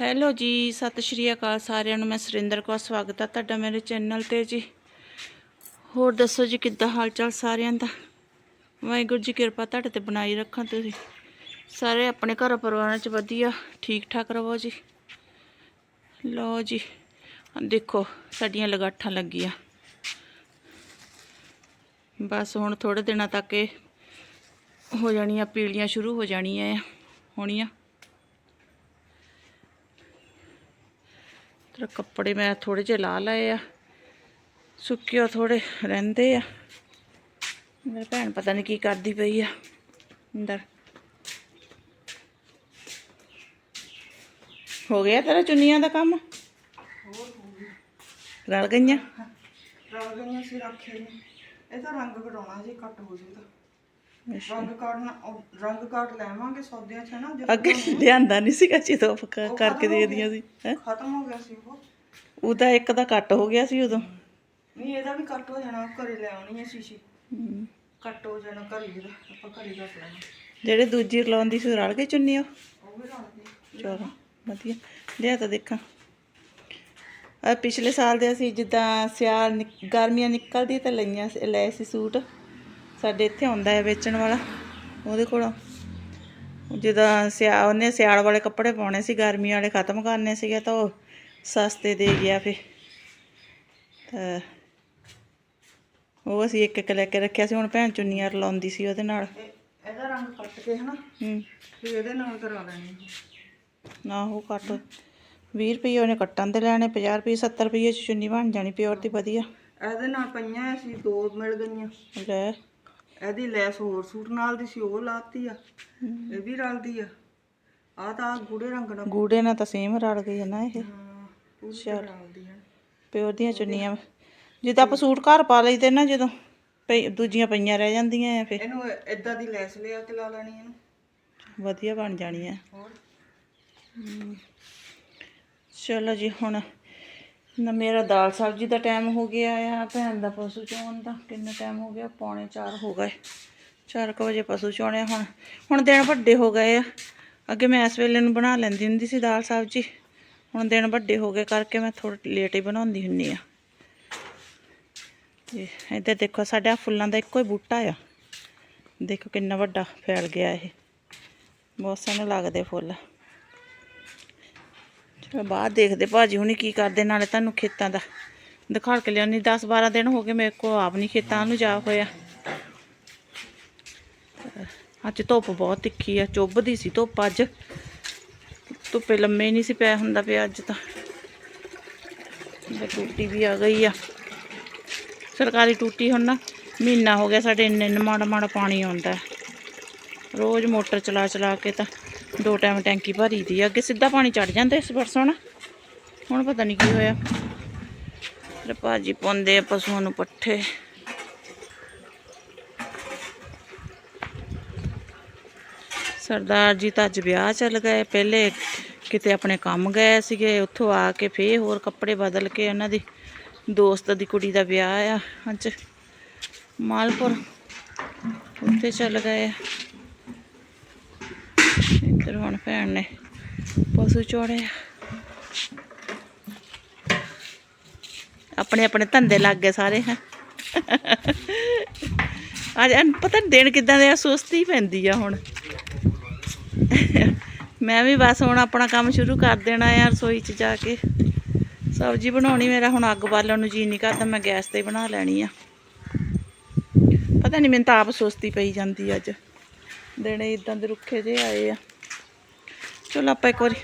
Hello ਜੀ, ਸਤਿ ਸ਼੍ਰੀ ਅਕਾਲ ਸਾਰਿਆਂ ਨੂੰ, ਮੈਂ ਸੁਰਿੰਦਰ ਕੌਰ, ਸਵਾਗਤ ਹੈ ਤੁਹਾਡਾ ਮੇਰੇ ਚੈਨਲ ਤੇ ਜੀ। ਹੋਰ ਦੱਸੋ ਜੀ, ਕਿੱਦਾਂ ਹਾਲ ਚਾਲ ਸਾਰਿਆਂ ਦਾ? ਵਾਹਿਗੁਰੂ ਜੀ, ਕਿਰਪਾ ਤੁਹਾਡੇ ਤੇ ਬਣਾਈ ਰੱਖਾਂ ਤੁਸੀਂ। ਸਾਰੇ ਆਪਣੇ ਘਰ ਪਰਿਵਾਰਾਂ 'ਚ ਵਧੀਆ ਠੀਕ ਠਾਕ ਰਹੋ ਜੀ। ਲਓ ਜੀ, ਦੇਖੋ, ਸਾਡੀਆਂ ਲਗਾਠਾਂ ਲੱਗੀਆਂ। ਬਸ ਹੁਣ ਥੋੜੇ ਦਿਨਾਂ ਤੱਕ ਇਹ ਹੋ ਜਾਣੀਆਂ, ਪੀਲੀਆਂ ਸ਼ੁਰੂ ਹੋ ਜਾਣੀਆਂ ਆ, ਹੋਣੀਆਂ। ਤੇਰਾ ਕੱਪੜੇ ਮੈਂ ਥੋੜੇ ਜਿਹੇ ਲਾ ਲਏ ਆ ਸੁੱਕਿਓ ਥੋੜੇ ਰਹਿੰਦੇ ਆ ਮੇਰੀ ਭੈਣ ਪਤਾ ਨਹੀਂ ਕੀ ਕਰਦੀ ਪਈ ਆ ਅੰਦਰ ਹੋ ਗਿਆ ਤੇਰਾ ਚੁੰਨੀਆਂ ਦਾ ਕੰਮ ਰਲ ਗਈਆਂ ਰਲ ਗਈਆਂ ਸੀ ਰੱਖੇ ਨੇ ਇਹ ਤਾਂ ਰੰਗ ਕਢਾਉਣਾ ਸੀ ਕੱਟ ਹੋ ਜੂਗਾ ਰੰਗ ਕਾੜਨਾ ਉਹ ਰੰਗ ਕਾਟ ਲੈਵਾਂਗੇ ਸੌਦਿਆਂ ਚ ਨਾ ਜਦੋਂ ਅੱਗੇ ਲਿਆਂਦਾ ਨਹੀਂ ਸੀਗਾ ਜਦੋਂ ਆਪਾਂ ਕ- ਕਰਕੇ ਦੇ ਦੀਆਂ ਸੀ ਹੈ? ਖਤਮ ਹੋ ਗਿਆ ਸੀ ਉਹ। ਉਹਦਾ ਇੱਕ ਦਾ ਕੱਟ ਹੋ ਗਿਆ ਸੀ ਉਦੋਂ। ਨਹੀਂ ਇਹਦਾ ਵੀ ਕੱਟ ਹੋ ਜਾਣਾ ਘਰੇ ਲੈ ਆਉਣੀ ਹੈ ਸ਼ੀਸ਼ੀ। ਕੱਟ ਹੋ ਜਾਣਾ ਘਰੇ ਇਹਦਾ ਆਪਾਂ ਘਰੇ ਰੱਖ ਲੈਣਾ। ਜਿਹੜੇ ਦੂਜੀ ਲਾਉਂਦੀ ਸੀ ਰਲ ਗਈ ਚੁੰਨੀ ਉਹ? ਵੀ ਚਲੋ ਵਧੀਆ। ਲਿਆ ਤਾਂ ਦੇਖਾਂ। ਆ ਪਿਛਲੇ ਸਾਲ ਦੇ ਅਸੀਂ ਜਿੱਦਾਂ ਸਿਆਲ ਨਿਕ- ਗਰਮੀਆਂ ਨਿਕਲਦੀ ਤਾਂ ਲਈਆਂ ਸੀ- ਲਏ ਸੀ ਸੂਟ। ਸਾਡੇ ਇੱਥੇ ਆਉਂਦਾ ਹੈ ਵੇਚਣ ਵਾਲਾ ਉਹਦੇ ਕੋਲੋਂ। ਜਿੱਦਾਂ ਸਿਆ ਉਹਨੇ ਸਿਆਲ ਵਾਲੇ ਕੱਪੜੇ ਪਾਉਣੇ ਸੀ ਗਰਮੀ ਵਾਲੇ ਖਤਮ ਕਰਨੇ ਸੀਗੇ ਤਾਂ ਉਹ ਸਸਤੇ ਦੇ ਗਿਆ ਫਿਰ। ਤਾਂ ਉਹ ਅਸੀਂ ਇੱਕ ਇੱਕ ਲੈ ਕੇ ਰੱਖਿਆ ਸੀ ਹੁਣ ਭੈਣ ਚੁੰਨੀਆਂ ਰਲਾਉਂਦੀ ਸੀ ਉਹਦੇ ਨਾਲ। ਇਹ- ਇਹਦਾ ਰੰਗ ਕੱਟ ਕੇ ਹਨਾ? ਹੂੰ। ਫਿਰ ਇਹਦੇ ਨਾਲ ਕਰਾ ਲੈਣੀ। ਨਾ ਉਹ ਕੱਟ 20 ਰੁਪਏ ਉਹਨੇ ਕੱਟਣ ਦੇ ਲੈਣੇ 50 ਰੁਪਏ 70 ਰੁਪਏ ਚ ਚੁੰਨੀ ਬਣ ਜਾਣੀ ਪਿਓਰ ਦੀ ਵਧੀਆ। ਇਹਦੇ ਨਾਲ ਪਈਆਂ ਸੀ ਦੋ ਮਿਲ ਗਈਆਂ। ਲੈ। ਇਹਦੀ ਲੈਸ ਹੋਰ ਸੂਟ ਨਾਲ ਦੀ ਸੀ ਉਹ ਲਾਤੀ ਆ ਇਹ ਵੀ ਰਲਦੀ ਆ। ਆ ਤਾਂ ਗੂੜੇ ਰੰਗ ਨਾਲ ਗੂੜੇ ਨਾਲ ਤਾਂ ਸੇਮ ਰਲ ਗਈ ਹੈ ਨਾ ਇਹ। ਰਲਦੀ ਆ। ਪਿਓਰ ਦੀਆਂ ਚੁੰਨੀਆਂ ਜਿੱਦਾਂ ਆਪਾਂ ਸੂਟ ਘਰ ਪਾ ਲਈਦੇ ਨਾ ਜਦੋਂ ਪਈ ਦੂਜੀਆਂ ਪਈਆਂ ਰਹਿ ਜਾਂਦੀਆਂ ਆ ਫਿਰ। ਇਹਨੂੰ ਇਦਾਂ ਦੀ ਲੈਸ ਲਿਆ ਕੇ ਲਾ ਲੈਣੀ ਇਹਨੂੰ। ਵਧੀਆ ਬਣ ਜਾਣੀਆਂ ਹੋਰ? ਚਲੋ ਜੀ ਹੁਣ ਨਾ ਮੇਰਾ ਦਾਲ ਸਬਜ਼ੀ ਦਾ ਟਾਈਮ ਹੋ ਗਿਆ ਆ, ਭੈਣ ਦਾ ਪਸ਼ੂ ਚੋਣ ਦਾ ਕਿੰਨਾ ਟਾਈਮ ਹੋ ਗਿਆ, ਪੌਣੇ 4 ਹੋ ਗਏ। 4 ਵਜੇ ਪਸ਼ੂ ਚੋਣੇ ਹੁਣ। ਹੁਣ ਦਿਨ ਵੱਡੇ ਹੋ ਗਏ ਆ। ਅੱਗੇ ਮੈਂ ਇਸ ਵੇਲੇ ਨੂੰ ਬਣਾ ਲੈਂਦੀ ਹੁੰਦੀ ਸੀ ਦਾਲ ਸਬਜ਼ੀ। ਹੁਣ ਦਿਨ ਵੱਡੇ ਹੋ ਗਏ ਕਰਕੇ ਮੈਂ ਥੋੜਾ ਲੇਟ ਹੀ ਬਣਾਉਂਦੀ ਹੁੰਨੀ ਆ। ਤੇ ਇੱਧਰ ਦੇਖੋ ਸਾਡਾ ਫੁੱਲਾਂ ਦਾ ਇੱਕੋ ਹੀ ਬੂਟਾ ਆ। ਦੇਖੋ ਕਿੰਨਾ ਵੱਡਾ ਫੈਲ ਗਿਆ ਇਹ। ਬਹੁਤ ਸੋਹਣੇ ਲੱਗਦੇ ਫੁੱਲ। ਚਲੋ ਬਾਅਦ ਦੇਖਦੇ, ਭਾਜੀ ਹੁਣੀ ਕੀ ਕਰਦੇ, ਨਾਲੇ ਤੁਹਾਨੂੰ ਖੇਤਾਂ ਦਾ ਦਿਖਾ ਕੇ ਲਿਆਉਣੀ 10 12 ਦਿਨ ਹੋ ਗਏ ਮੇਰੇ ਕੋ ਆਪ ਨਹੀਂ ਖੇਤਾਂ ਨੂੰ ਜਾ ਹੋਇਆ। ਅੱਜ ਧੁੱਪ ਬਹੁਤ ਤਿੱਖੀ ਆ, ਚੁੱਭਦੀ ਸੀ ਧੁੱਪ ਅੱਜ। ਧੁੱਪੇ ਲੰਮੇ ਨਹੀਂ ਸੀ ਪਿਆ ਹੁੰਦਾ ਪਿਆ ਅੱਜ ਤਾਂ। ਟੂਟੀ ਵੀ ਆ ਗਈ ਆ। ਸਰਕਾਰੀ ਟੂਟੀ ਹੁਣ ਨਾ ਮਹੀਨਾ ਹੋ ਗਿਆ, ਸਾਡੇ ਇੰਨੇ ਇੰਨੇ ਮਾੜਾ ਮਾੜਾ ਪਾਣੀ ਆਉਂਦਾ। ਰੋਜ਼ ਮੋਟਰ ਚਲਾ ਚਲਾ ਕੇ ਤਾਂ ਦੋ ਟਾਈਮ ਟੈਂਕੀ ਭਰੀ ਦੀ ਅੱਗੇ ਸਿੱਧਾ ਪਾਣੀ ਚੜ ਜਾਂਦਾ ਇਸ ਪਰਸੋਂ ਨਾ ਹੁਣ ਪਤਾ ਨਹੀਂ ਕੀ ਹੋਇਆ। ਤੇ ਭਾਜੀ ਪਾਉਂਦੇ ਆ ਪਸ਼ੂਆਂ ਨੂੰ ਪੱਠੇ। ਸਰਦਾਰ ਜੀ ਤਾਂ ਅੱਜ ਵਿਆਹ ਚੱਲ ਗਏ। ਪਹਿਲੇ ਕਿਤੇ ਆਪਣੇ ਕੰਮ ਗਏ ਸੀਗੇ। ਉੱਥੋਂ ਆ ਕੇ ਫੇਰ ਹੋਰ ਕੱਪੜੇ ਬਦਲ ਕੇ ਉਹਨਾਂ ਦੀ ਦੋਸਤ ਦੀ ਕੁੜੀ ਦਾ ਵਿਆਹ ਆ। ਅੱਜ ਮਾਲਪੁਰ ਉੱਥੇ ਚੱਲ ਗਏ ਆ। ਇੱਧਰ ਹੁਣ ਭੈਣ ਨੇ ਪਸ਼ੂ ਚੋੜੇ ਆ। ਆਪਣੇ ਆਪਣੇ ਧੰਦੇ ਲੱਗ ਗਏ ਸਾਰੇ, ਹੈ। ਅੱਜ ਪਤਾ ਨੀ ਦਿਨ ਕਿਦਾਂ ਦੇ ਆ, ਸੁਸਤੀ ਪੈਂਦੀ ਆ ਹੁਣ। ਮੈਂ ਵੀ ਬਸ ਹੁਣ ਆਪਣਾ ਕੰਮ ਸ਼ੁਰੂ ਕਰ ਦੇਣਾ ਆ ਰਸੋਈ 'ਚ ਜਾ ਕੇ। ਸਬਜ਼ੀ ਬਣਾਉਣੀ ਮੇਰਾ ਹੁਣ ਅੱਗ ਬਾਲਣ ਨੂੰ ਜੀ ਨਹੀਂ ਕਰਦਾ, ਮੈਂ ਗੈਸ ਤੇ ਬਣਾ ਲੈਣੀ ਆ। ਪਤਾ ਨਹੀਂ ਮੈਨੂੰ ਤਾਂ ਆਪ ਸੁਸਤੀ ਪਈ ਜਾਂਦੀ ਅੱਜ। ਦਿਨ ਇਦਾਂ ਦੇ ਰੁੱਖੇ ਜਿਹੇ ਆਏ ਆ। ਚਲੋ ਆਪਾਂ ਇੱਕ ਵਾਰੀ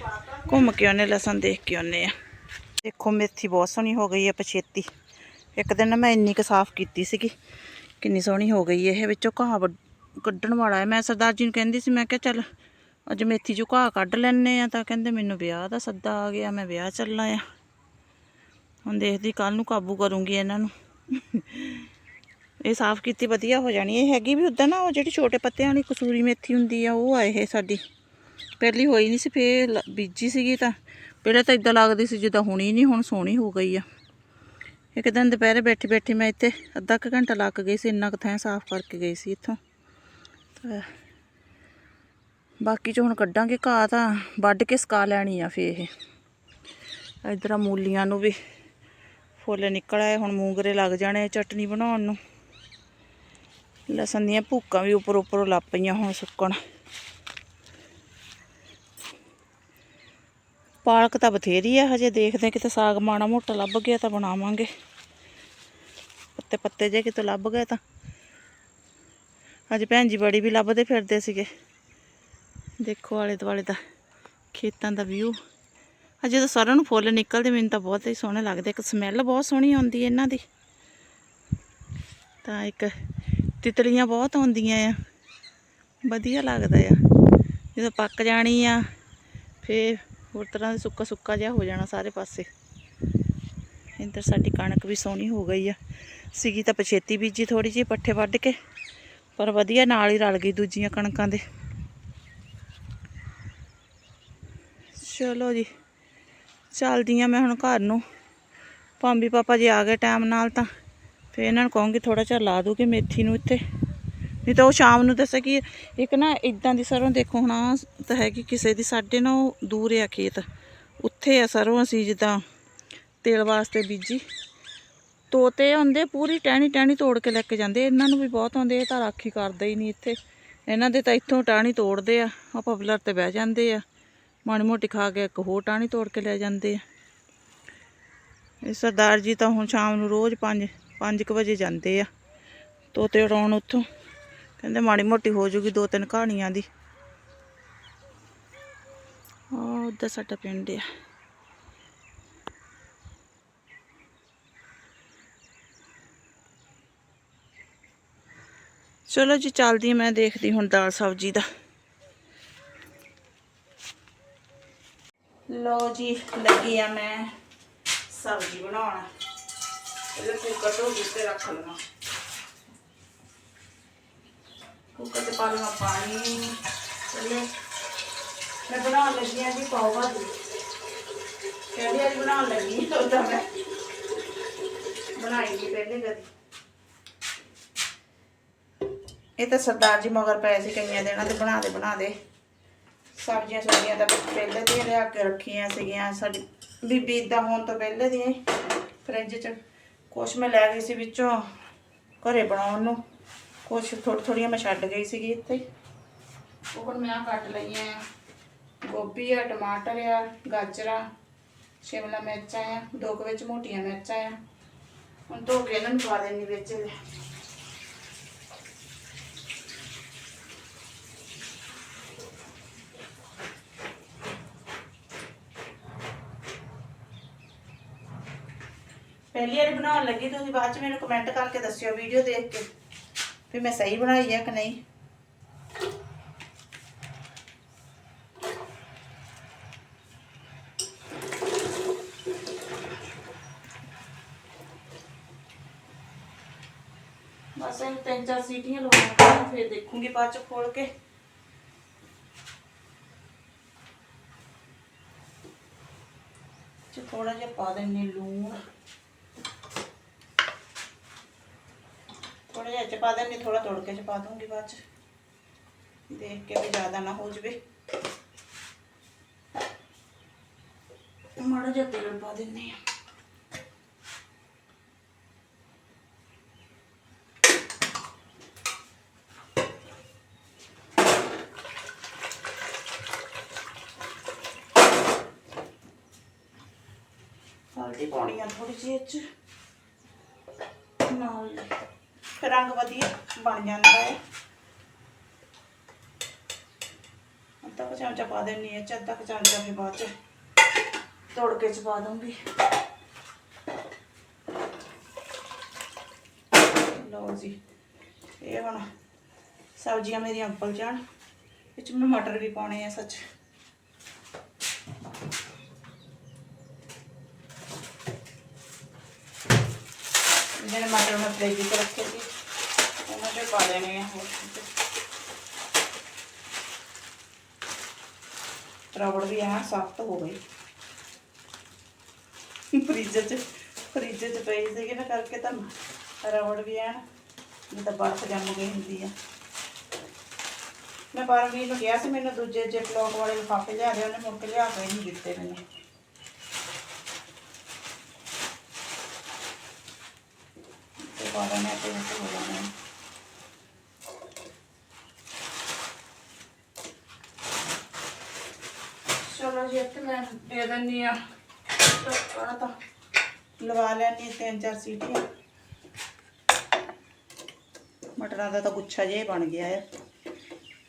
ਘੁੰਮ ਕੇ ਆਉਨੇ ਲਸਣ ਦੇਖ ਕੇ ਆਉਨੇ ਆ ਦੇਖੋ, ਮੇਥੀ ਬਹੁਤ ਸੋਹਣੀ ਹੋ ਗਈ ਆ ਪਛੇਤੀ ਇੱਕ ਦਿਨ ਨਾ ਮੈਂ ਇੰਨੀ ਕੁ ਸਾਫ਼ ਕੀਤੀ ਸੀਗੀ, ਕਿੰਨੀ ਸੋਹਣੀ ਹੋ ਗਈ ਇਹ ਵਿੱਚੋਂ ਘਾਹ ਵੱਢ- ਕੱਢਣ ਵਾਲਾ ਹੈ। ਮੈਂ ਸਰਦਾਰ ਜੀ ਨੂੰ ਕਹਿੰਦੀ ਸੀ, ਮੈਂ ਕਿਹਾ ਚੱਲ ਅੱਜ ਮੇਥੀ ਚੋਂ ਘਾਹ ਕੱਢ ਲੈਣੇ ਆ ਤਾਂ ਕਹਿੰਦੇ ਮੈਨੂੰ ਵਿਆਹ ਦਾ ਸੱਦਾ ਆ ਗਿਆ, ਮੈਂ ਵਿਆਹ ਚੱਲਣਾ ਆ ਹੁਣ ਦੇਖਦੀ ਕੱਲ ਨੂੰ ਕਾਬੂ ਕਰੂੰਗੀ ਇਹਨਾਂ ਨੂੰ। ਇਹ ਸਾਫ਼ ਕੀਤੀ ਵਧੀਆ ਹੋ ਜਾਣੀ ਇਹ ਹੈਗੀ ਵੀ ਉਦਾਂ ਨਾ, ਉਹ ਜਿਹੜੀ ਛੋਟੇ ਪੱਤਿਆਂ ਵਾਲੀ ਕਸੂਰੀ ਮੇਥੀ ਹੁੰਦੀ ਆ, ਉਹ ਆ ਇਹ ਸਾਡੀ। ਪਹਿਲੀ ਹੋਈ ਨਹੀਂ ਸੀ, ਫੇਰ ਲ- ਬੀਜੀ ਸੀਗੀ ਤਾਂ। ਪਹਿਲਾਂ ਤਾਂ ਇਦਾਂ ਲੱਗਦੀ ਸੀ ਜਿੱਦਾਂ ਹੁਣੀ ਨਹੀਂ, ਹੁਣ ਸੋਹਣੀ ਹੋ ਗਈ ਆ। ਇੱਕ ਦਿਨ ਦੁਪਹਿਰੇ ਬੈਠੀ ਬੈਠੀ ਮੈਂ ਇੱਥੇ ਅੱਧਾ ਕੁ ਘੰਟਾ ਲੱਗ ਗਈ ਸੀ, ਇੰਨਾ ਕੁ ਥਾਂ ਸਾਫ਼ ਕਰਕੇ ਗਈ ਸੀ ਇੱਥੋਂ। ਬਾਕੀ ਚ ਹੁਣ ਕੱਢਾਂਗੇ ਘਾਹ ਤਾਂ, ਵੱਢ ਕੇ ਸਕਾ ਲੈਣੀ ਆ ਫੇ ਇਹ। ਇਧਰ ਮੂਲੀਆਂ ਨੂੰ ਵੀ ਫੁੱਲ ਨਿਕਲ ਆਏ, ਹੁਣ ਮੂੰਗਰੇ ਲੱਗ ਜਾਣੇ ਚਟਨੀ ਬਣਾਉਣ ਨੂੰ। ਲਸਣ ਦੀਆਂ ਭੁੱਕਾਂ ਵੀ ਉੱਪਰ ਉੱਪਰੋਂ ਲੱਗ ਪਈਆਂ ਹੁਣ ਸੁੱਕਣ। ਪਾਲਕ ਤਾਂ ਬਥੇਰੀ ਆ, ਹਜੇ ਦੇਖਦੇ ਕਿਤੇ ਸਾਗ ਮਾੜਾ ਮੋਟਾ ਲੱਭ ਗਿਆ ਤਾਂ ਬਣਾਵਾਂਗੇ। ਪੱਤੇ ਪੱਤੇ ਜੇ ਕਿਤੇ ਲੱਭ ਗਏ ਤਾਂ। ਅੱਜ ਭੈਣ ਜੀ ਬੜੀ ਵੀ ਲੱਭਦੇ ਫਿਰਦੇ ਸੀਗੇ। ਦੇਖੋ ਆਲੇ ਦੁਆਲੇ ਦਾ ਖੇਤਾਂ ਦਾ ਵਿਊ ਅਜੇ ਤਾਂ ਸਾਰਿਆਂ ਨੂੰ ਫੁੱਲ ਨਿਕਲਦੇ, ਮੈਨੂੰ ਤਾਂ ਬਹੁਤ ਹੀ ਸੋਹਣੇ ਲੱਗਦੇ। ਇੱਕ ਸਮੈਲ ਬਹੁਤ ਸੋਹਣੀ ਆਉਂਦੀ ਇਹਨਾਂ ਦੀ। ਤਾਂ ਇੱਕ ਤਿਤਲੀਆਂ ਬਹੁਤ ਆਉਂਦੀਆਂ ਆ। ਵਧੀਆ ਲੱਗਦਾ ਆ। ਜਦੋਂ ਪੱਕ ਜਾਣੀ ਆ, ਫੇਰ ਹੋਰ ਤਰ੍ਹਾਂ ਦਾ ਸੁੱਕਾ ਸੁੱਕਾ ਜਿਹਾ ਹੋ ਜਾਣਾ ਸਾਰੇ ਪਾਸੇ। ਇੱਧਰ ਸਾਡੀ ਕਣਕ ਵੀ ਸੋਹਣੀ ਹੋ ਗਈ ਆ। ਸੀਗੀ ਤਾਂ ਪਛੇਤੀ ਬੀਜੀ ਥੋੜੀ ਜਿਹੀ, ਪੱਠੇ ਵੱਢ ਕੇ। ਪਰ ਵਧੀਆ ਨਾਲ ਹੀ ਰਲ ਗਈ ਦੂਜੀਆਂ ਕਣਕਾਂ ਦੇ। ਚਲੋ ਜੀ, ਚੱਲਦੀ ਆ ਮੈਂ ਹੁਣ ਘਰ ਨੂੰ। ਭਾਂਬੀ ਪਾਪਾ ਜੀ ਆ ਗਏ ਟਾਈਮ ਨਾਲ ਤਾਂ, ਫੇਰ ਇਹਨਾਂ ਨੂੰ ਕਹੂੰਗੀ ਥੋੜਾ ਜਿਹਾ ਲਾ ਦੂਗੀ ਮੇਥੀ ਨੂੰ ਇੱਥੇ। ਨਹੀਂ ਤਾਂ ਉਹ ਸ਼ਾਮ ਨੂੰ ਦੱਸਿਆ ਕਿ ਇੱਕ ਨਾ ਇਦਾਂ ਦੀ ਸਰੋਂ ਦੇਖੋ ਹੁਣ ਆਹ ਤਾਂ ਹੈਗੀ ਕਿਸੇ ਦੀ ਸਾਡੇ ਨਾ ਉਹ ਦੂਰ ਆ ਖੇਤ। ਉੱਥੇ ਆ ਸਰੋਂ ਅਸੀਂ ਜਿੱਦਾਂ ਤੇਲ ਵਾਸਤੇ ਬੀਜੀ। ਤੋਤੇ ਆਉਂਦੇ ਪੂਰੀ ਟਹਿਣੀ ਟਹਿਣੀ ਤੋੜ ਕੇ ਲੈ ਕੇ ਜਾਂਦੇ। ਇਹਨਾਂ ਨੂੰ ਵੀ ਬਹੁਤ ਆਉਂਦੇ, ਇਹ ਤਾਂ ਰਾਖੀ ਕਰਦੇ ਹੀ ਨਹੀਂ ਇੱਥੇ। ਇਹਨਾਂ ਦੇ ਤਾਂ ਇੱਥੋਂ ਟਾਹਣੀ ਤੋੜਦੇ ਆ ਆ ਪਬਲਰ ਤੇ ਬਹਿ ਜਾਂਦੇ ਆ। ਮਾੜੀ ਮੋਟੀ ਖਾ ਕੇ ਇੱਕ ਹੋਰ ਟਾਹਣੀ ਤੋੜ ਕੇ ਲੈ ਜਾਂਦੇ ਆ। ਇਹ ਸਰਦਾਰ ਜੀ ਤਾਂ ਹੁਣ ਸ਼ਾਮ ਨੂੰ ਰੋਜ਼ 5 5 ਵਜੇ ਜਾਂਦੇ ਆ ਤੋਤੇ ਉਡਾਉਣ ਉੱਥੋਂ। ਕਹਿੰਦੇ ਮਾੜੀ ਮੋਟੀ ਹੋ ਜੂਗੀ ਦੋ ਤਿੰਨ ਕਹਾਣੀਆਂ ਦੀ। ਆ ਉੱਧਰ ਸਾਡਾ ਪਿੰਡ ਆ। ਚਲੋ ਜੀ, ਚੱਲਦੀ ਮੈਂ ਦੇਖਦੀ ਹੁਣ ਦਾਲ ਸਬਜ਼ੀ ਦਾ। ਲੋ ਜੀ, ਲੱਗੀ ਆ ਮੈਂ ਸਬਜ਼ੀ ਬਣਾਉਣ। ਇਹਦੇ ਕੁੱਕਰ ਤੋਂ ਉੱਤੇ ਰੱਖ ਲਵਾਂ। ਕੁੱਕਰ ਤੇ ਪਾ ਲਵਾਂ ਪਾਣੀ। ਚਲੋ। ਮੈਂ ਬਣਾਉਣ ਲੱਗੀ ਆ ਜੀ ਪਾਓ ਭਾਜੀ। ਕਹਿੰਦੀ ਅੱਜ ਬਣਾਉਣ ਲੱਗੀ ਹਾਂ ਤਾਂ ਮੈਂ। ਬਣਾਈ ਨਹੀਂ ਪਹਿਲੇ ਕਦੀ। ਇਹ ਤਾਂ ਸਰਦਾਰ ਜੀ ਮਗਰ ਪਏ ਸੀ ਕਈਆਂ ਦਿਨਾਂ ਤੇ ਬਣਾ ਦੇ ਬਣਾ ਦੇ। ਸਬਜ਼ੀਆਂ ਸੁਬਜ਼ੀਆਂ ਤਾਂ ਪਹਿਲੇ ਦੀਆਂ ਲਿਆ ਕੇ ਰੱਖੀਆਂ ਸੀਗੀਆਂ। ਸਾਡੀ ਬੀਬੀ ਇਦਾਂ ਹੋਣ ਤੋਂ ਪਹਿਲੇ ਦੀਆਂ ਫਰਿੱਜ 'ਚ ਕੁਛ ਮੈਂ ਲੈ ਗਈ ਸੀ ਵਿੱਚੋਂ ਘਰੇ ਬਣਾਉਣ ਨੂੰ। ਕੁਛ ਥੋੜੀ ਥੋੜੀਆਂ ਮੈਂ ਛੱਡ ਗਈ ਸੀਗੀ ਇੱਥੇ ਹੀ। ਉਹ ਹੁਣ ਮੈਂ ਆਹ ਕੱਟ ਲਈਆਂ ਆ ਗੋਭੀ ਆ ਟਮਾਟਰ ਆ ਗਾਜਰਾਂ ਸ਼ਿਮਲਾ ਮਿਰਚਾਂ ਆ ਦੋ ਕੁ ਵਿੱਚ ਮੋਟੀਆਂ ਮਿਰਚਾਂ ਆ ਹੁਣ ਧੋ ਕੇ ਇਹਨਾਂ ਨੂੰ ਪਾ ਦੇਣੀ ਵਿੱਚ ਪਹਿਲੀ ਵਾਰੀ ਬਣਾਉਣ ਲੱਗੀ ਤੁਸੀਂ ਬਾਅਦ ਚ ਮੈਨੂੰ ਕਮੈਂਟ ਕਰਕੇ ਦੱਸਿਓ ਵੀਡੀਓ ਦੇਖ ਕੇ ਵੀ ਮੈਂ ਸਹੀ ਬਣਾਈ ਹੈ ਕਿ ਨਹੀਂ ਬਸ ਇਹ ਤਿੰਨ ਚਾਰ ਸੀਟੀਆਂ ਲਵਾਉਣੀਆਂ ਫਿਰ ਦੇਖੂੰਗੀ ਬਾਅਦ ਚ ਖੋਲ ਕੇ ਚ ਥੋੜਾ ਜਿਹਾ ਪਾ ਦਿੰਨੀ ਲੂਣ ਥੋੜਾ ਜਿਹਾ ਚ ਪਾ ਦਿੰਨੀ ਥੋੜਾ ਤੋੜਕੇ ਚ ਪਾ ਦੂੰਗੀ ਬਾਅਦ ਚ। ਦੇਖ ਕੇ ਵੀ ਜ਼ਿਆਦਾ ਨਾ ਹੋ ਜਵੇ। ਮਾੜਾ ਜਿਹਾ ਤੇਲ ਪਾ ਦਿੰਨੀ ਆ। ਹਲਦੀ ਪਾਉਣੀ ਆ ਥੋੜੀ ਜਿਹੀ ਇਹ ਚ। ਨਾਲ ਰੰਗ ਵਧੀਆ ਬਣ ਜਾਂਦਾ ਹੈ। ਅੱਧਾ ਕੁ ਚਮਚਾ ਪਾ ਦੇਣੀ ਹੈ ਅੱਧਾ ਕੁ ਚਮਚਾ ਫਿਰ ਬਾਅਦ ਚ ਤੋੜਕੇ ਚ ਪਾ ਦੂੰਗੀ ਲਓ ਜੀ, ਇਹ ਹੁਣ ਸਬਜ਼ੀਆਂ ਮੇਰੀਆਂ ਉੱਬਲ ਜਾਣ, ਵਿੱਚ ਮੈਂ ਮਟਰ ਵੀ ਪਾਉਣੇ ਆ ਸੱਚ। ਜਿਹੜੇ ਮਟਰ ਮੈਂ ਫ੍ਰਿਜ ਵਿੱਚ ਰੱਖੇ ਸੀ। ਪਾ ਦੇਣੇ ਆ ਹੋਰ ਰਬੜ ਵੀ ਆ ਸਖਤ ਹੋ ਗਈ ਫ੍ਰਿਜ 'ਚ ਫ੍ਰਿਜ 'ਚ ਪਈ ਸੀਗੀ ਨਾ ਕਰਕੇ ਤਾਂ ਰਬੜ ਵੀ ਆ ਨਹੀਂ ਤਾਂ ਬਰਫ਼ ਜੰਮ ਗਈ ਹੁੰਦੀ ਆ ਮੈਂ ਪਰਮਵੀਰ ਨੂੰ ਕਿਹਾ ਸੀ ਮੈਨੂੰ ਦੂਜੇ ਜੇ ਲੋਕ ਵਾਲੇ ਲਿਫਾਫੇ ਲਿਆ ਦੇ ਉਹਨੇ ਮੁੜ ਕੇ ਲਿਆ ਕੇ ਨਹੀਂ ਦਿੱਤੇ ਮੈਨੂੰ ਤੇ ਬਾਅਦ ਮੈਂ ਤੇ ਵਿੱਚ ਹੋ ਜਾਣਾ ਹੈ। ਚਲੋ ਜੀ ਇੱਥੇ ਮੈਂ ਦੇ ਦਿੰਨੀ ਆ। ਟੱਕਣਾ ਤਾਂ ਲਵਾ ਲੈਣੀ ਤਿੰਨ ਚਾਰ ਸੀਟੀਆਂ। ਮਟਰਾਂ ਦਾ ਤਾਂ ਗੁੱਛਾ ਜਿਹਾ ਹੀ ਬਣ ਗਿਆ ਹੈ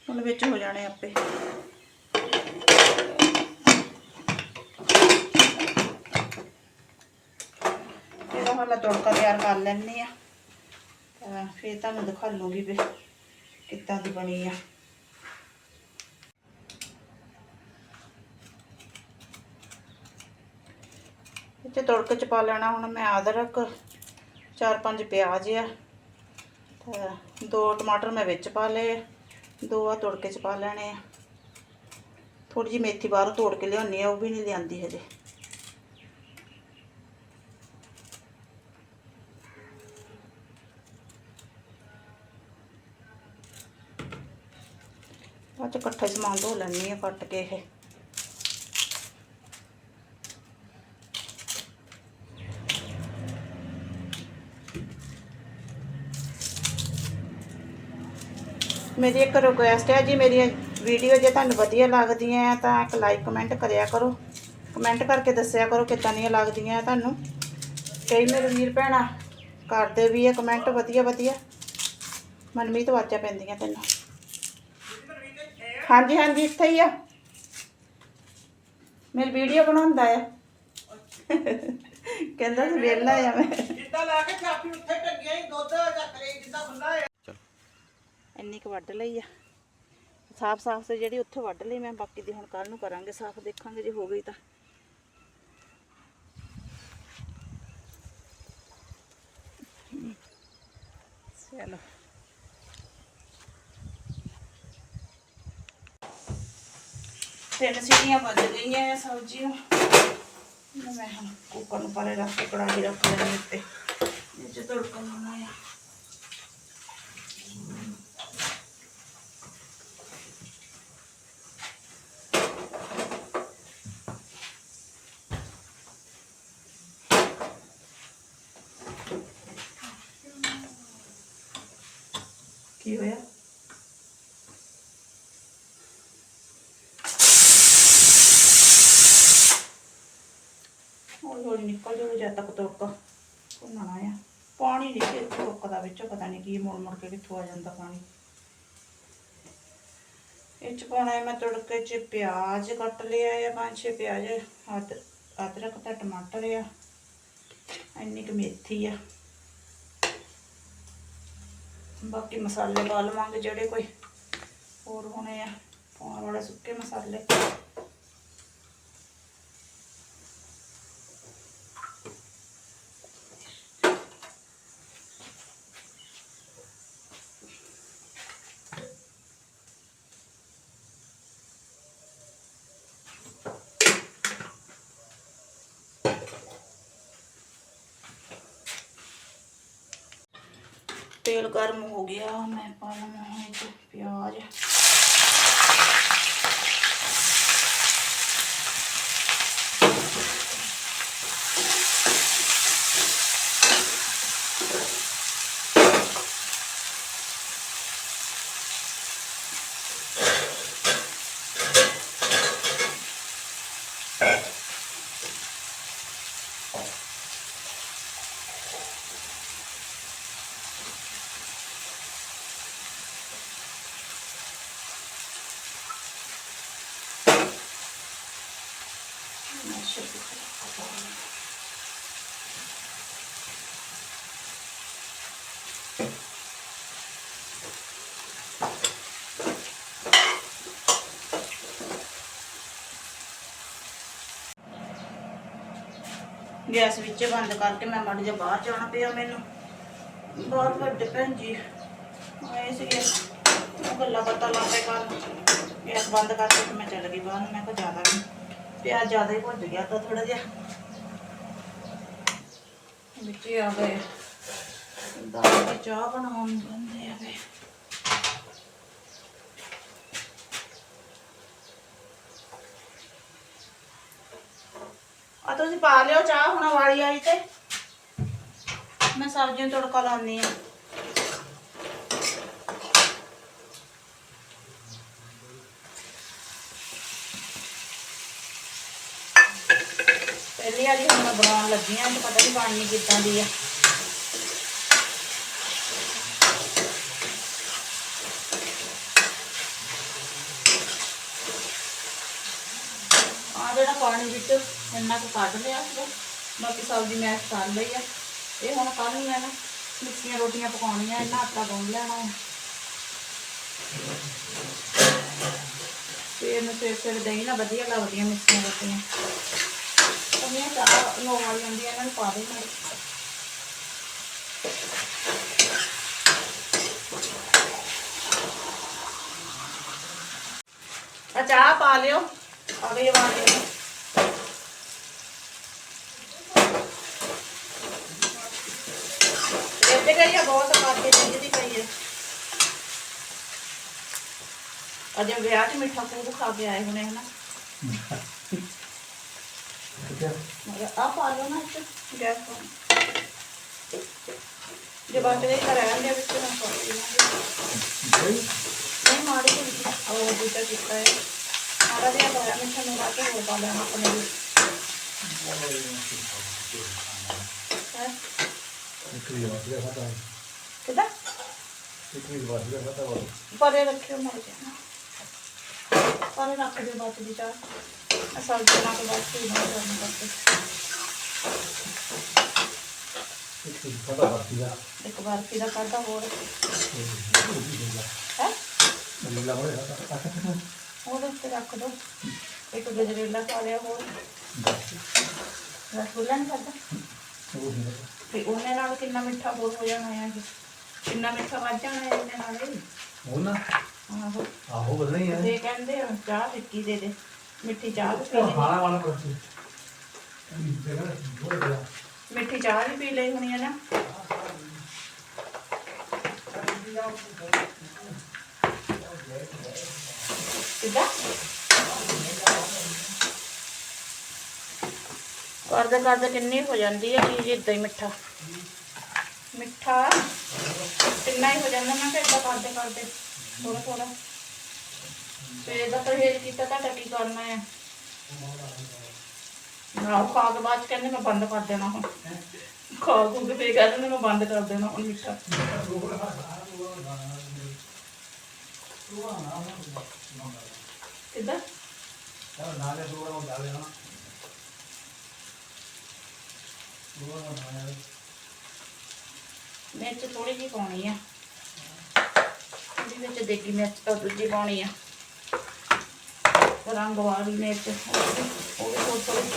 ਹੁਣ ਵਿੱਚ ਹੋ ਜਾਣੇ ਆਪੇ। ਇਹਦਾ ਹੁਣ ਮੈਂ ਤੜਕਾ ਤਿਆਰ ਕਰ ਲੈਣੀ ਆ। ਤਾਂ ਫਿਰ ਤੁਹਾਨੂੰ ਦਿਖਾ ਲੂੰਗੀ ਵੀ ਕਿੱਦਾਂ ਦੀ ਬਣੀ ਆ। ਇੱਥੇ ਤੜਕੇ ਚ ਪਾ ਲੈਣਾ ਹੁਣ ਮੈਂ ਅਦਰਕ, ਚਾਰ ਪੰਜ ਪਿਆਜ਼ ਆ, ਤੇ ਦੋ ਟਮਾਟਰ ਮੈਂ ਵਿੱਚ ਪਾ ਲਏ ਦੋ ਆ ਤੜਕੇ ਚ ਪਾ ਲੈਣੇ ਆ। ਥੋੜੀ ਜਿਹੀ ਮੇਥੀ ਬਾਹਰੋਂ ਤੋੜ ਕੇ ਲਿਆਉਣੀ ਆ, ਉਹ ਵੀ ਨਹੀਂ ਲਿਆਂਦੀ ਹਜੇ। ਅੱਜ ਚ ਇਕੱਠਾ ਸਮਾਨ ਧੋ ਲੈਣੀ ਆ, ਕੱਟ ਕੇ ਇਹ। ਮੇਰੀ ਇੱਕ ਰਿਕੁਐਸਟ ਹੈ ਜੀ ਮੇਰੀ ਵੀਡੀਓ ਜੇ ਤੁਹਾਨੂੰ ਵਧੀਆ ਲੱਗਦੀਆਂ ਤਾਂ ਇੱਕ ਲਾਈਕ ਕਮੈਂਟ ਕਰਿਆ ਕਰੋ। ਕਮੈਂਟ ਕਰਕੇ ਦੱਸਿਆ ਕਰੋ ਕਿੱਦਾਂ ਦੀਆਂ ਲੱਗਦੀਆਂ ਤੁਹਾਨੂੰ। ਕਈ ਮੇਰੇ ਵੀਰ ਭੈਣਾਂ ਕਰਦੇ ਵੀ ਹੈ ਕਮੈਂਟ ਵਧੀਆ ਵਧੀਆ। ਮਨਮੀਤ ਵਾਚਾ ਪੈਂਦੀਆਂ ਤੈਨੂੰ। ਹਾਂਜੀ ਹਾਂਜੀ, ਇੱਥੇ ਹੀ ਆ। ਮੇਰੀ ਵੀਡੀਓ ਬਣਾਉਂਦਾ ਆ। ਕਹਿੰਦਾ ਸੀ ਵਿਹਲਾ ਆ ਮੈਂ। ਜਿੱਦਾਂ ਲਾ ਕੇ ਛਾਪੀ ਉੱਥੇ ਟੰਗਿਆ ਹੀ ਦੁੱਧ ਜਾਂ ਕਰੇ ਜਿੱਦਾਂ ਖੁੱਲਾ ਇੰਨੀ ਕੁ ਵੱਢ ਲਈ ਆ। ਸਾਫ਼ ਸਾਫ਼ ਤੇ ਜਿਹੜੀ ਉੱਥੇ ਵੱਢ ਲਈ ਮੈਂ, ਬਾਕੀ ਦੀ ਹੁਣ ਕੱਲ ਨੂੰ ਕਰਾਂਗੇ, ਸਾਫ਼ ਦੇਖਾਂਗੇ ਜੇ ਹੋ ਗਈ ਤਾਂ। ਚਲੋ। ਤਿੰਨ ਸੀਟੀਆਂ ਵੱਜ ਗਈਆਂ ਆ ਸਬਜ਼ੀ ਨੂੰ ਮੈਂ ਹੁਣ ਕੁੱਕਰ ਨੂੰ ਪਰੇ ਰੱਖ ਕੇ ਕੜਾਹੀ ਰੱਖ ਲੈਣੀ ਉੱਤੇ। ਇਹ ਤੜਕਾ ਲਾਉਣਾ ਆ ਕੀ ਹੋਇਆ ਹੌਲੀ ਹੌਲੀ ਨਿਕਲ ਜਾਊ ਜਦ ਤੱਕ ਤੜਕਾ ਭੁੰਨਣਾ ਆ ਪਾਣੀ ਨਹੀਂ ਕਿ ਟੋਕਦਾ ਵਿੱਚ, ਪਤਾ ਨਹੀਂ ਕੀ ਮੁੜ ਮੁੜ ਕੇ ਕਿੱਥੋਂ ਆ ਜਾਂਦਾ ਪਾਣੀ। ਇਹ ਚ ਪਾਉਣਾ ਹੈ ਮੈਂ ਤੜਕੇ ਚ ਪਿਆਜ਼ ਕੱਟ ਲਿਆ ਆ ਪੰਜ ਛੇ ਪਿਆਜ਼, ਅਦ, ਅਦਰਕ ਤੇ ਟਮਾਟਰ ਆ। ਇੰਨੀ ਕੁ ਮੇਥੀ ਆ। ਬਾਕੀ ਮਸਾਲੇ ਪਾ ਲਵਾਂਗੇ ਜਿਹੜੇ ਕੋਈ ਹੋਰ ਹੋਣੇ ਆ। ਪਾਉਣ ਵਾਲੇ ਸੁੱਕੇ ਮਸਾਲੇ। ਤੇਲ ਗਰਮ ਹੋ ਗਿਆ ਮੈਂ ਪਾ ਲਵਾਂ ਇਹ ਪਿਆਜ਼। ਗੈਸ ਵਿੱਚ ਬੰਦ ਕਰਕੇ ਮੈਂ ਮੜ ਜਾ ਬਾਹਰ ਜਾਣਾ ਪਿਆ ਮੈਨੂੰ। ਬਾਹਰ ਵੱਡੇ ਭੈਣ ਜੀ ਆਏ ਸੀਗੇ। ਉਹ ਗੱਲਾਂ ਬਾਤਾਂ ਲਾ ਪਏ ਕਰਨ। ਗੈਸ ਬੰਦ ਕਰਕੇ ਤੇ ਮੈਂ ਚੱਲ ਗਈ ਬਾਹਰ ਨੂੰ। ਮੈਂ ਕਿਹਾ ਜ਼ਿਆਦਾ ਵੀ ਪਿਆਜ਼ ਜ਼ਿਆਦਾ ਹੀ ਭੁੱਜ ਗਿਆ ਤਾਂ ਥੋੜਾ ਜਿਹਾ। ਵਿੱਚ ਆ ਗਏ। ਦਾਲ। ਦੀ ਚਾਹ ਬਣਾਉਣ ਬੰਦੇ ਆ ਗਏ ਤੁਸੀਂ ਪਾ ਲਿਓ ਚਾਹ ਹੁਣ ਵਾਲੀ ਆਈ ਤੇ। ਮੈਂ ਸਬਜ਼ੀਆਂ ਨੂੰ ਤੜਕਾ ਲਾਉਣੀ ਆ ਪਹਿਲੀ ਵਾਲੀ ਹੁਣ ਮੈਂ ਬਣਾਉਣ ਲੱਗੀ ਆ ਤੇ ਪਤਾ ਨਹੀਂ ਬਣਨੀ ਕਿੱਦਾਂ ਦੀ ਆ ਆ ਜਿਹੜਾ ਪਾਣੀ ਵਿੱਚ ਇੰਨਾ ਕੁ ਕੱਢ ਲਿਆ ਸੀਗਾ। ਬਾਕੀ ਸਬਜ਼ੀ ਮੈਸ਼ ਕਰ ਲਈ ਆ। ਇਹ ਹੁਣ ਕੱਲ ਨੂੰ ਮਿੱਸੀਆਂ ਰੋਟੀਆਂ ਪਕਾਉਣੀਆਂ ਇਹਨਾਂ ਆਟਾ ਗੁੰਨ ਲੈਣਾ ਹੈ ਫਿਰ ਮੈਂ ਫਿਰ ਦਹੀਂ ਨਾ ਵਧੀਆ ਲੱਗਦੀਆਂ ਮਿੱਸੀਆਂ ਰੋਟੀਆਂ। ਉਹਨੀਆਂ ਚਾਹ ਨੋ ਵਾਲੀ ਜਾਂਦੀ ਇਹਨਾਂ ਨੂੰ ਪਾ ਦੇ ਨਾਲ। ਚਾਹ ਪਾ ਲਿਓ। ਅਵੇ ਵਾਲੇ। ਨੂੰ ਇੱਥੇ ਕਰੀਆ ਬਹੁਤ ਕਰਦੇ ਜਿੰਦੀ ਪਈ ਹੈ ਅਜੇ ਵਿਆਹ 'ਚ ਮਿੱਠਾ ਖੂਬ ਖਾ ਕੇ ਆਏ ਹੁਣੇ ਹਨਾ। ਮਗਰ ਆ ਪਾ ਲਓ ਨਾ ਇੱਥੇ ਗੈਸ ਤੋਂ। ਜੇ ਬਾਅਦ ਵਿੱਚ ਕਰਾਂਗੇ ਦੇ ਵਿੱਚ ਨਾ ਪਾ ਦਿਓ ਨਹੀਂ ਮਾੜੀ ਜਿਹੀ ਉਹ ਦੂਜਾ ਕੀਤਾ ਹੈ। ਮਾੜਾ ਜਿਹਾ ਪਾਇਆ ਮਿੱਠਾ ਨੂੰ ਲਾ ਕੇ ਹੋਰ ਪਾ ਲੈਣਾ ਆਪਣੇ ਵਿੱਚ ਹੈਂ? ਕਿੱਦਾਂ? ਪਰੇ ਰੱਖਿਓ ਮਰ ਜਾਣਾ ਪਰੇ ਰੱਖ ਦਿਓ ਬਾਅਦ ਦੀ ਚਾਹ। ਅਸਲ ਚ ਨਾ ਕੇ ਬਾਅਦ ਚ ਨਾ ਕਰਨੀ ਕਰਕੇ। ਇੱਕ ਵਾਰ ਕਿਦਾ ਕਰਦਾ ਹੋਰ। ਹੈ? ਉਹਦੇ ਉੱਤੇ ਰੱਖ ਦੋ। ਇੱਕ ਗਜਰੇਲਾ ਪਾ ਲਿਆ ਹੋਰ। ਰਸਗੁੱਲਾ ਨਹੀਂ ਕਰਦਾ ਤੇ ਉਹਨੇ ਨਾਲ ਕਿੰਨਾ ਮਿੱਠਾ ਹੋਰ ਹੋ ਜਾਣਾ ਹੈ ਇਹ ਕਿੰਨਾ ਮਿੱਠਾ ਵੱਜ ਜਾਣਾ ਹੈ ਇਹਦੇ ਨਾਲ ਹੀ ਆਹੋ। ਆਹੋ ਬਦਲ ਨਹੀਂ ਹੈ ਤੇ ਕਹਿੰਦੇ ਆ, ਚਾਹ ਫਿੱਕੀ ਦੇ ਦੇ। ਮਿੱਠੀ ਚਾਹ ਵੀ ਪੀ ਲਈ। ਖਾਣਾ ਵਾਲਾ ਪ੍ਰਤੀ ਮਿੱਠੀ ਚਾਹ ਵੀ ਪੀ ਲਈ ਹੋਣੀ ਹੈ ਨਾ। ਕਿੱਦਾਂ? ਕਰਦੇ ਕਰਦੇ ਕਿੰਨੀ ਹੋ ਜਾਂਦੀ ਹੈ ਚੀਜ਼ ਇਦਾਂ ਹੀ ਮਿੱਠਾ। ਮਿੱਠਾ? ਕਿੰਨਾ ਹੀ ਹੋ ਜਾਂਦਾ ਮੈਂ ਕਿਹਾ ਏਦਾਂ ਕਰਦੇ ਕਰਦੇ। ਥੋੜਾ ਥੋੜਾ ਤੇ ਇਹਦਾ ਪਰਹੇਜ਼ ਕੀਤਾ ਤਾਂ ਕੀ ਕਰਨਾ ਹੈ ਨਾ ਖਾ ਕੇ ਬਾਅਦ ਕਹਿੰਦੇ ਮੈਂ ਬੰਦ ਕਰ ਦੇਣਾ ਹੁਣ। ਖਾ ਖੂ ਕੇ ਫੇਰ ਕਹਿੰਦੇ ਮੈਂ ਬੰਦ ਕਰ ਦੇਣਾ ਹੁਣ ਮਿੱਠਾ। ਕਿੱਦਾਂ? ਨਾਲੇ ਦੋ ਵਾਰ ਡਾਲੇ ਨਾ ਦੋ ਵਾਰ ਡਾਲੇ ਮਿਰਚ ਥੋੜੀ ਜਿਹੀ ਪਾਉਣੀ ਆ ਇਹਦੇ ਵਿੱਚ ਦੇਗੀ ਮਿਰਚ ਤਾਂ ਦੂਜੀ ਪਾਉਣੀ ਆ ਰੰਗ ਵਾਲੀ ਮਿਰਚ ਉਹ ਵੀ ਥੋੜੀ ਥੋੜੀ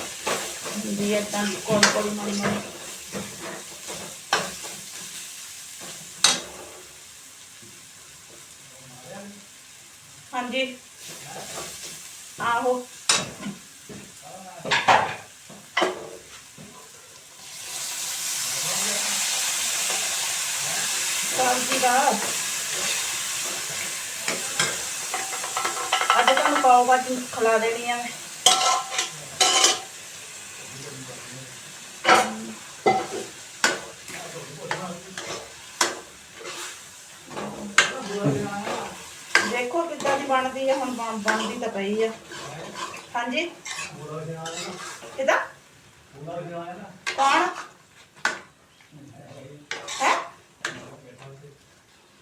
ਹੁੰਦੀ ਹੈ ਤਾਂ ਕੋਲ ਕੋਲ ਮਾਰੀ ਮਾਰੀ ਹਾਂਜੀ ਆਹੋ ਸਬਜ਼ੀ ਦਾ ਅੱਜ ਤੁਹਾਨੂੰ ਪਾਓ ਭਾਜੀ ਖਿਲਾ ਦੇਣੀ ਆ ਮੈਂ ਦੇਖੋ ਕਿੱਦਾਂ ਦੀ ਬਣਦੀ ਆ ਹੁਣ ਬਣ- ਬਣਦੀ ਤਾਂ ਪਈ ਆ ਹਾਂਜੀ ਕਿੱਦਾਂ ਕੌਣ ਹੈ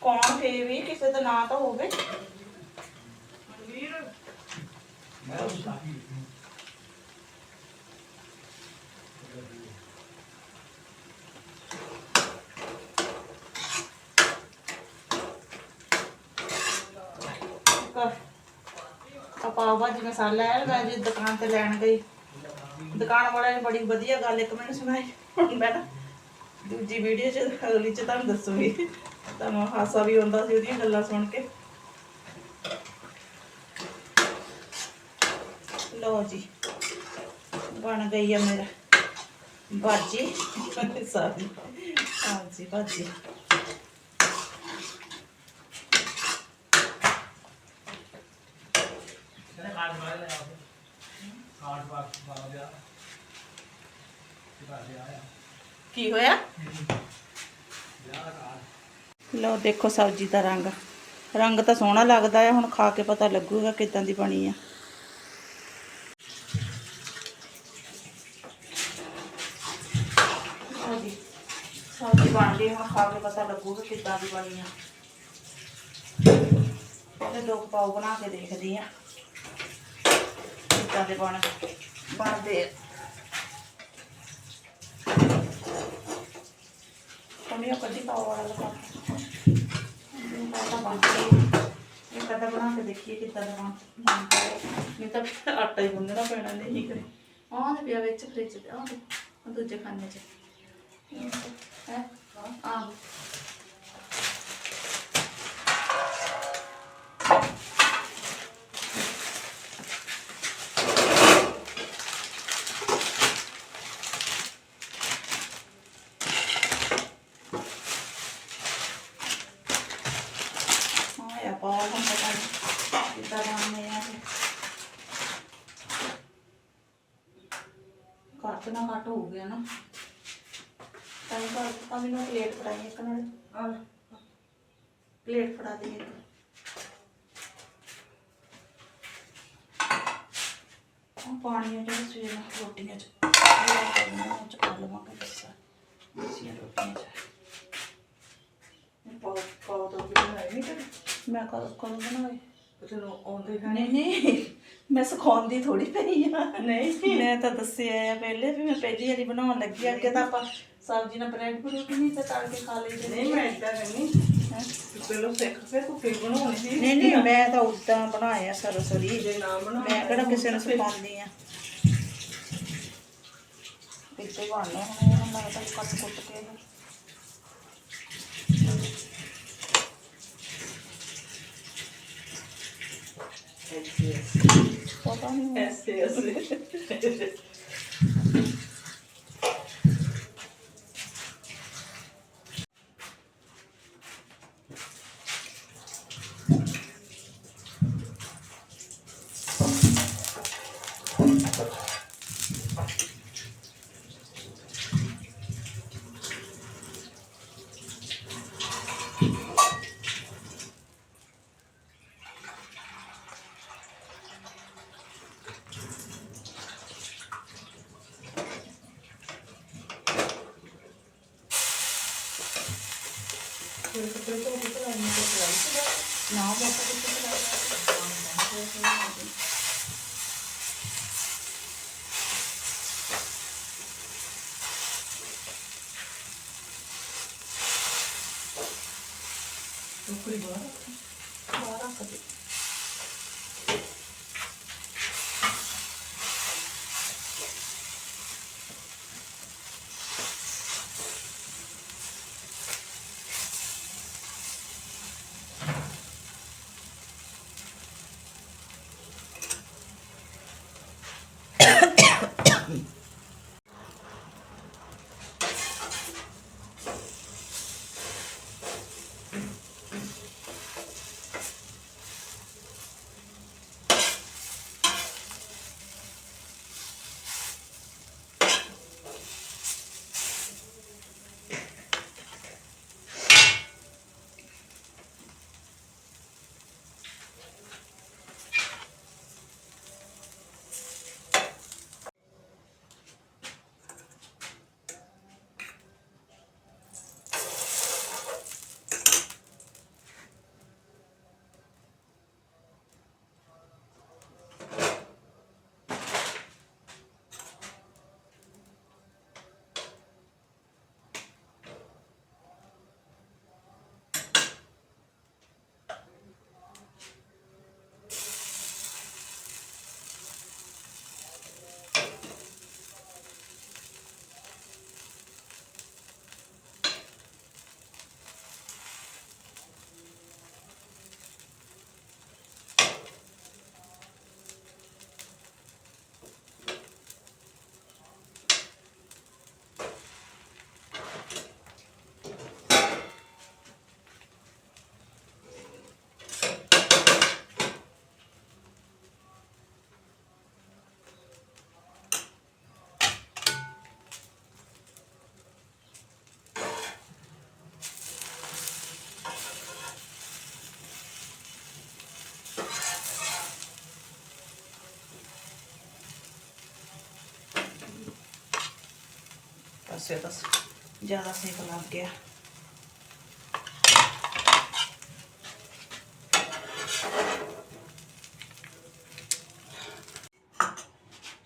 ਕੌਣ ਫੇ ਵੀ ਕਿਸੇ ਦਾ ਨਾਂ ਤਾਂ ਹੋਵੇ ਆ ਪਾਓ ਭਾਜੀ ਮਸਾਲਾ ਹੈ ਮੈਂ ਜੀ ਦੁਕਾਨ ਤੇ ਲੈਣ ਗਈ। ਦੁਕਾਨ ਵਾਲੇ ਨੇ ਬੜੀ ਵਧੀਆ ਗੱਲ, ਇੱਕ ਮੈਨੂੰ ਸੁਣਾਈ। ਹੁਣ ਮੈਂ ਨਾ ਦੂਜੀ ਵੀਡੀਓ ਚ, ਅਗਲੀ ਚ ਤੁਹਾਨੂੰ ਦੱਸੂਗੀ। ਤੁਹਾਨੂੰ ਹਾਸਾ ਵੀ ਆਉਂਦਾ ਸੀ ਉਹਦੀਆਂ ਗੱਲਾਂ ਸੁਣ ਕੇ। ਲਓ ਜੀ। ਬਣ ਗਈ ਆ ਮੇਰਾ ਭਾਜੀ। ਸਾਰੀ। ਹਾਂਜੀ ਭਾਜੀ। ਕੀ ਹੋਇਆ? ਲਓ ਦੇਖੋ ਸਬਜ਼ੀ ਦਾ ਰੰਗ। ਰੰਗ ਤਾਂ ਸੋਹਣਾ ਲੱਗਦਾ ਹੈ ਹੁਣ ਖਾ ਕੇ ਪਤਾ ਲੱਗੂਗਾ ਕਿਦਾਂ ਦੀ ਬਣੀ ਆ ਲਓ ਜੀ, ਸਬਜ਼ੀ ਬਣ ਗਈ ਹੁਣ ਖਾ ਕੇ ਪਤਾ ਲੱਗੂਗਾ ਕਿੱਦਾਂ ਦੀ ਬਣੀ ਆ। ਪਹਿਲੇ ਦੋ ਪਾਉ ਬਣਾ ਕੇ ਦੇਖਦੀ ਆ। ਕਿਦਾਂ ਦੇ ਬਣ, ਬਣਦੇ ਆ। ਕਮੀਆਂ ਕੱਢੀ ਪਾਉ ਵਾਲਾ ਲਗਾ ਇਹ ਤਾਂ ਬਣ ਗਈ। ਇਹ ਕਦਾ ਬਣਾ ਕੇ ਦੇਖੀਏ ਕਿੱਦਾਂ ਦਾ ਬਣਦਾ ਨਹੀਂ ਤਾਂ ਆਟਾ ਹੀ ਗੁੰਨਣਾ ਪੈਣਾ ਨਹੀਂ ਕਰੇ ਆਹ ਤੇ ਪਿਆ ਵਿੱਚ ਫ੍ਰਿਜ ਤੇ, ਆਹ ਦੂਜੇ ਖਾਨੇ ਚ। ਹੈ? ਆਹ ਆਇਆ ਪਾਉ ਹੁਣ ਪਤਾ ਨਹੀਂ ਕਿੱਦਾਂ ਬਣਨੇ ਆ ਇਹ। ਕੱਟ ਨਾ ਕੱਟ ਹੋ ਗਿਆ ਨਾ ਤਾਂ ਇਹ ਬਾਅਦ ਤਾਂ ਮੈਨੂੰ ਪਲੇਟ ਫੜਾਈ ਇੱਕ ਨਾਲ। ਆ। ਪਲੇਟ ਫੜਾ ਦੇ ਇੱਕ। ਉਹ ਪਾਣੀ ਜਿਹੜਾ ਸਵੇਰ ਨਾਲ ਰੋਟੀਆਂ ਚ। ਉਹ ਚ ਪਾ ਲਵਾਂਗੇ ਦੱਸਾ ਦੇਸੀਆਂ ਰੋਟੀਆਂ ਚ ਪਾਉ ਪਾਉ ਤੋਂ ਵੀ ਬਣਾਈ ਨਹੀਂ ਕਦੇ ਮੈਂ ਕਦੋਂ ਕਦੋਂ ਬਣਾਏ? ਤੈਨੂੰ ਆਉਂਦੇ ਹੈ ਨਹੀਂ ਨਹੀਂ। ਮੈਂ ਸਿਖਾਉਂਦੀ ਥੋੜੀ ਪਈ ਆ। ਨਹੀਂ। ਮੈਂ ਤਾਂ ਦੱਸਿਆ ਆ ਪਹਿਲੇ ਵੀ ਮੈਂ ਪਹਿਲੀ ਵਾਰੀ ਬਣਾਉਣ ਲੱਗੀ ਆ ਅੱਗੇ ਤਾਂ ਆਪਾਂ ਸਬਜ਼ੀ ਨਾਲ ਬ੍ਰੈਡ ਬਰੂਡ ਨਹੀਂ ਤੇ ਤਲ ਕੇ ਖਾ ਲਈਦੇ ਨਹੀਂ ਮੈਂ ਇਦਾਂ ਨਹੀਂ ਹੈਂ। ਪਹਿਲਾਂ ਸਿੱਖ ਕੇ ਤੂੰ ਕੀ ਬਣਾਉਣੀ ਸੀ ਨਹੀਂ ਨਹੀਂ ਮੈਂ ਤਾਂ ਉਦਾਂ ਬਣਾਇਆ ਸਰਸਰੀ ਜੇ ਨਾ ਬਣਾ ਮੈਂ ਕਿਹੜਾ ਕਿਸੇ ਨੂੰ ਸਿਖਾਉਂਦੀ ਆ ਕਿੱਥੇ ਬਣਨੇ ਹੁਣ ਇਹਨਾਂ ਮੈਂ ਤਾਂ ਕੱਟ ਕੁੱਟ ਕੇ। ਪਤਾ ਨਹੀਂ। ਐਸੇ ਐਸੇ ਨਾ ਬਾਪਾ ਕਿੱਥੇ ਚਲਾ ਟੋਕਰੀ ਬਾਹਰ ਬਾਹਰ ਪਾਸੇ ਤਾਂ ਜ਼ਿਆਦਾ ਸੇਕ ਲੱਗ ਗਿਆ।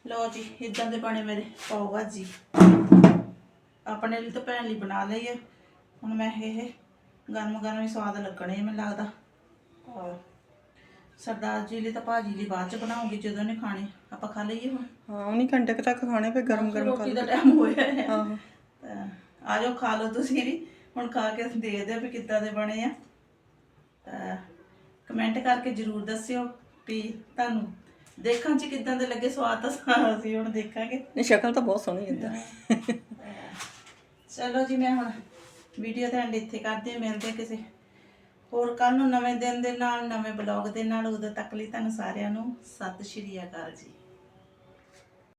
ਲਓ ਜੀ ਇਦਾਂ ਦੇ ਬਣੇ ਮੇਰੇ ਪਾਓ ਭਾਜੀ। ਆਪਣੇ ਲਈ ਤਾਂ ਭੈਣ ਲਈ ਬਣਾ ਲਈ ਹੈ ਹੁਣ ਮੈਂ ਇਹ ਗਰਮ ਗਰਮ ਹੀ ਸਵਾਦ ਲੱਗਣੇ ਆ, ਮੈਨੂੰ ਲੱਗਦਾ। ਔਰ ਸਰਦਾਰ ਜੀ ਲਈ ਤਾਂ ਭਾਜੀ ਲਈ ਬਾਅਦ ਚ ਬਣਾਉਂਗੀ ਜਦੋਂ ਨੇ ਖਾਣੇ ਆਪਾਂ ਖਾ ਲਈਏ ਹੁਣ। ਹਾਂ ਉਹਨੀ ਘੰਟੇ ਕੁ ਤੱਕ ਖਾਣੇ ਫਿਰ ਗਰਮ ਗਰਮ ਰੋਟੀ ਦਾ ਟਾਈਮ ਹੋਇਆ ਹੈ। ਆਹੋ। ਤਾਂ ਆ ਜਾਓ ਖਾ ਲਓ ਤੁਸੀਂ ਵੀ ਹੁਣ ਖਾ ਕੇ ਦੇਖਦੇ ਆ ਵੀ ਕਿੱਦਾਂ ਦੇ ਬਣੇ ਆ। ਤਾਂ ਕਮੈਂਟ ਕਰਕੇ ਜਰੂਰ ਦੱਸਿਓ ਵੀ ਤੁਹਾਨੂੰ ਦੇਖਣ ਚ ਕਿੱਦਾਂ ਦੇ ਲੱਗੇ ਸਵਾਦ ਤਾਂ ਸਾ- ਅਸੀਂ ਹੁਣ ਦੇਖਾਂਗੇ। ਨਹੀਂ ਸ਼ਕਲ ਤਾਂ ਬਹੁਤ ਸੋਹਣੀ ਇਦਾਂ ਚਲੋ ਜੀ ਮੈਂ ਹੁਣ ਵੀਡੀਓ ਦਾ ਐਂਡ ਇੱਥੇ ਕਰਦੇ ਹਾਂ ਮਿਲਦੇ ਹਾਂ ਕਿਸੇ ਹੋਰ ਕੱਲ ਨੂੰ ਨਵੇਂ ਦਿਨ ਦੇ ਨਾਲ, ਨਵੇਂ ਬਲੌਗ ਦੇ ਨਾਲ, ਉਦੋਂ ਤੱਕ ਲਈ ਤੁਹਾਨੂੰ ਸਾਰਿਆਂ ਨੂੰ ਸਤਿ ਸ਼੍ਰੀ ਅਕਾਲ ਜੀ।